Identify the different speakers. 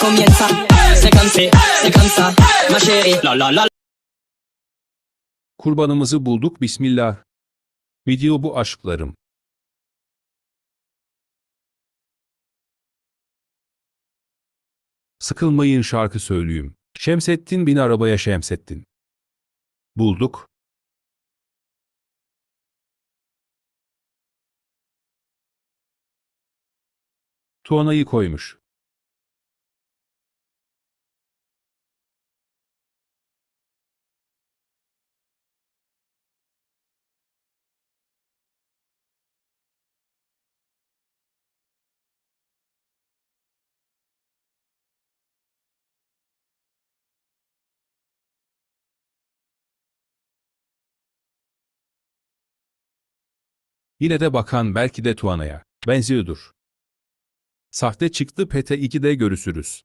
Speaker 1: comienza. C'est comme c'est, c'est comme ça, ma chérie. La la la.
Speaker 2: Kurbanımızı bulduk bismillah. Video bu aşklarım. Sıkılmayın şarkı söyleyeyim. Şemsettin bin arabaya Şemsettin. Bulduk. Tuana'yı koymuş. Yine de bakan belki de Tuana'ya. Benziyordur. Sahte çıktı Pete 2'de görüşürüz.